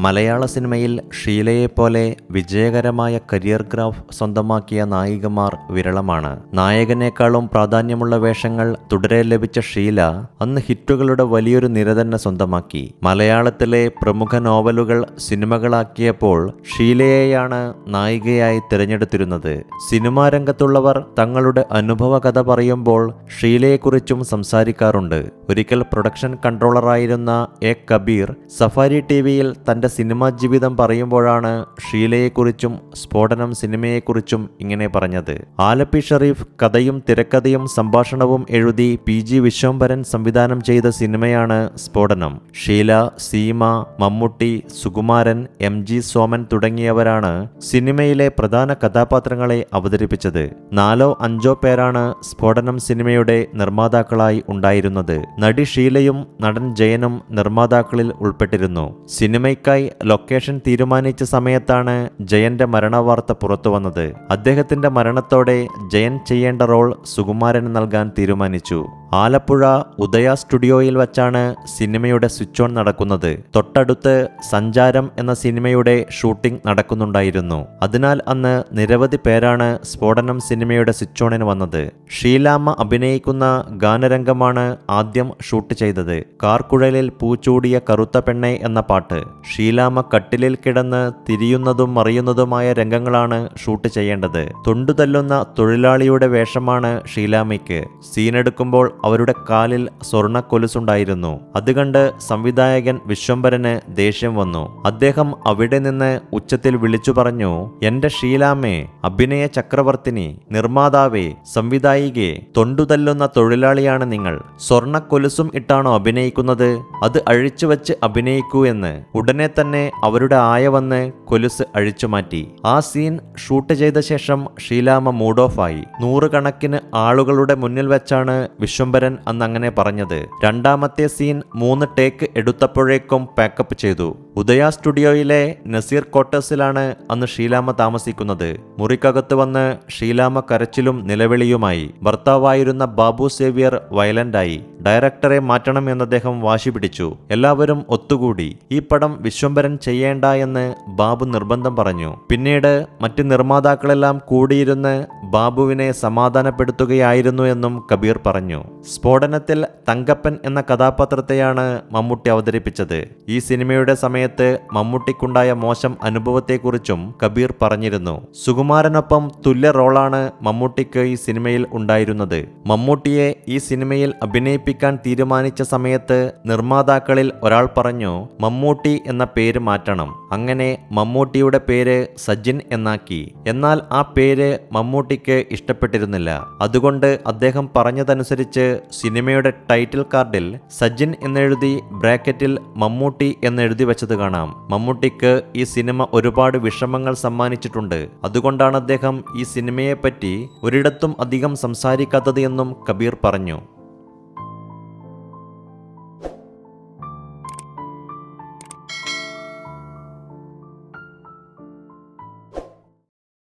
മലയാള സിനിമയിൽ ഷീലയെപ്പോലെ വിജയകരമായ career graph സ്വന്തമാക്കിയ നായികമാർ വിരളമാണ്. നായകനേക്കാളും പ്രാധാന്യമുള്ള വേഷങ്ങൾ തുടരെ ലഭിച്ച ഷീല അന്ന് ഹിറ്റുകളുടെ വലിയൊരു നിര തന്നെ സ്വന്തമാക്കി. മലയാളത്തിലെ പ്രമുഖ നോവലുകൾ സിനിമകളാക്കിയപ്പോൾ ഷീലയെയാണ് നായികയായി തിരഞ്ഞെടുത്തിരുന്നത്. സിനിമാ രംഗത്തുള്ളവർ തങ്ങളുടെ അനുഭവ കഥ പറയുമ്പോൾ ഷീലയെക്കുറിച്ചും സംസാരിക്കാറുണ്ട്. ഒരിക്കൽ പ്രൊഡക്ഷൻ കൺട്രോളറായിരുന്ന എ കബീർ സഫാരി ടി വിയിൽ തന്റെ സിനിമാ ജീവിതം പറയുമ്പോഴാണ് ഷീലയെക്കുറിച്ചും സ്ഫോടനം സിനിമയെക്കുറിച്ചും ഇങ്ങനെ പറഞ്ഞത്. ആലപ്പി ഷറീഫ് കഥയും തിരക്കഥയും സംഭാഷണവും എഴുതി പി ജി വിശ്വംഭരൻ സംവിധാനം ചെയ്ത സിനിമയാണ് സ്ഫോടനം. ഷീല സീമ മമ്മൂട്ടി സുകുമാരൻ എം ജി സോമൻ തുടങ്ങിയവരാണ് സിനിമയിലെ പ്രധാന കഥാപാത്രങ്ങളെ അവതരിപ്പിച്ചത്. നാലോ അഞ്ചോ പേരാണ് സ്ഫോടനം സിനിമയുടെ നിർമ്മാതാക്കളായി ഉണ്ടായിരുന്നത്. നടി ഷീലയും നടൻ ജയനും നിർമ്മാതാക്കളിൽ ഉൾപ്പെട്ടിരുന്നു. സിനിമയ്ക്കായി ലൊക്കേഷൻ തീരുമാനിച്ച സമയത്താണ് ജയന്റെ മരണവാർത്ത പുറത്തു വന്നത്. അദ്ദേഹത്തിന്റെ മരണത്തോടെ ജയൻ ചെയ്യേണ്ട റോൾ സുകുമാരന് നൽകാൻ തീരുമാനിച്ചു. ആലപ്പുഴ ഉദയ സ്റ്റുഡിയോയിൽ വച്ചാണ് സിനിമയുടെ സ്വിച്ച് ഓൺ നടക്കുന്നത്. തൊട്ടടുത്ത് സഞ്ചാരം എന്ന സിനിമയുടെ ഷൂട്ടിംഗ് നടക്കുന്നുണ്ടായിരുന്നു. അതിനാൽ അന്ന് നിരവധി പേരാണ് സ്ഫോടനം സിനിമയുടെ സ്വിച്ച് ഓണിന് വന്നത്. ഷീലാമ്മ അഭിനയിക്കുന്ന ഗാനരംഗമാണ് ആദ്യം ഷൂട്ട് ചെയ്തത്. കാർക്കുഴലിൽ പൂച്ചൂടിയ കറുത്ത പെണ്ണെ എന്ന പാട്ട്. ഷീലാമ്മ കട്ടിലിൽ കിടന്ന് തിരിയുന്നതും മറിയുന്നതുമായ രംഗങ്ങളാണ് ഷൂട്ട് ചെയ്യേണ്ടത്. തൊണ്ടുതല്ലുന്ന തൊഴിലാളിയുടെ വേഷമാണ് ഷീലാമ്മയ്ക്ക്. സീനെടുക്കുമ്പോൾ അവരുടെ കാലിൽ സ്വർണക്കൊലുസുണ്ടായിരുന്നു അത് കണ്ട് സംവിധായകൻ വിശ്വംഭരന് ദേഷ്യം വന്നു. അദ്ദേഹം അവിടെ നിന്ന് ഉച്ചത്തിൽ വിളിച്ചു പറഞ്ഞു എന്റെ ഷീലാമ്മേ അഭിനയ ചക്രവർത്തിനി നിർമ്മാതാവേ സംവിധായികെ തൊണ്ടുതല്ലുന്ന തൊഴിലാളിയാണ് നിങ്ങൾ. സ്വർണക്കൊലുസും ഇട്ടാണോ അഭിനയിക്കുന്നത്? അത് അഴിച്ചുവെച്ച് അഭിനയിക്കൂ എന്ന്. ഉടനെ തന്നെ അവരുടെ ആയ വന്ന് കൊലുസ് അഴിച്ചുമാറ്റി ആ സീൻ ഷൂട്ട് ചെയ്ത ശേഷം ഷീലാമ്മ മൂഡ് ഓഫായി. നൂറുകണക്കിന് ആളുകളുടെ മുന്നിൽ വെച്ചാണ് വിശ്വംഭരൻ അന്ന് അങ്ങനെ പറഞ്ഞത്. രണ്ടാമത്തെ സീൻ മൂന്ന് ടേക്ക് എടുത്തപ്പോഴേക്കും പാക്കപ്പ് ചെയ്തു. ഉദയ സ്റ്റുഡിയോയിലെ നസീർ ക്വാർട്ടേഴ്സിലാണ് അന്ന് ഷീലാമ്മ താമസിക്കുന്നത്. മുറിക്കകത്ത് വന്ന് ഷീലാമ്മ കരച്ചിലും നിലവിളിയുമായി ഭർത്താവായിരുന്ന ബാബു സേവ്യർ വയലന്റായി ഡയറക്ടറെ മാറ്റണം എന്ന് അദ്ദേഹം വാശി പിടിച്ചു. എല്ലാവരും ഒത്തുകൂടി ഈ പടം വിശ്വംഭരൻ ചെയ്യേണ്ട എന്ന് ബാബു നിർബന്ധം പറഞ്ഞു. പിന്നീട് മറ്റ് നിർമ്മാതാക്കളെല്ലാം കൂടിയിരുന്ന് ബാബുവിനെ സമാധാനപ്പെടുത്തുകയായിരുന്നു എന്നും കബീർ പറഞ്ഞു. സ്ഫോടനത്തിൽ തങ്കപ്പൻ എന്ന കഥാപാത്രത്തെയാണ് മമ്മൂട്ടി അവതരിപ്പിച്ചത്. ഈ സിനിമയുടെ സമയത്ത് മമ്മൂട്ടിക്കുണ്ടായ മോശം അനുഭവത്തെക്കുറിച്ചും കബീർ പറഞ്ഞിരുന്നു. സുകുമാരനൊപ്പം തുല്യ റോളാണ് മമ്മൂട്ടിക്ക് ഈ സിനിമയിൽ ഉണ്ടായിരുന്നത്. മമ്മൂട്ടിയെ ഈ സിനിമയിൽ അഭിനയിപ്പിക്കാൻ തീരുമാനിച്ച സമയത്ത് നിർമ്മാതാക്കളിൽ ഒരാൾ പറഞ്ഞു മമ്മൂട്ടി എന്ന പേര് മാറ്റണം. അങ്ങനെ മമ്മൂട്ടിയുടെ പേര് സജിൻ എന്നാക്കി. എന്നാൽ ആ പേര് മമ്മൂട്ടിക്ക് ഇഷ്ടപ്പെട്ടിരുന്നില്ല. അതുകൊണ്ട് അദ്ദേഹം പറഞ്ഞതനുസരിച്ച് സിനിമയുടെ ടൈറ്റിൽ കാർഡിൽ സജിൻ എന്നെഴുതി ബ്രാക്കറ്റിൽ മമ്മൂട്ടി എന്നെഴുതി വെച്ചത് കാണാം. മമ്മൂട്ടിക്ക് ഈ സിനിമ ഒരുപാട് വിഷമങ്ങൾ സമ്മാനിച്ചിട്ടുണ്ട്. അതുകൊണ്ടാണ് അദ്ദേഹം ഈ സിനിമയെപ്പറ്റി ഒരിടത്തും അധികം സംസാരിക്കാത്തത് എന്നും കബീർ പറഞ്ഞു.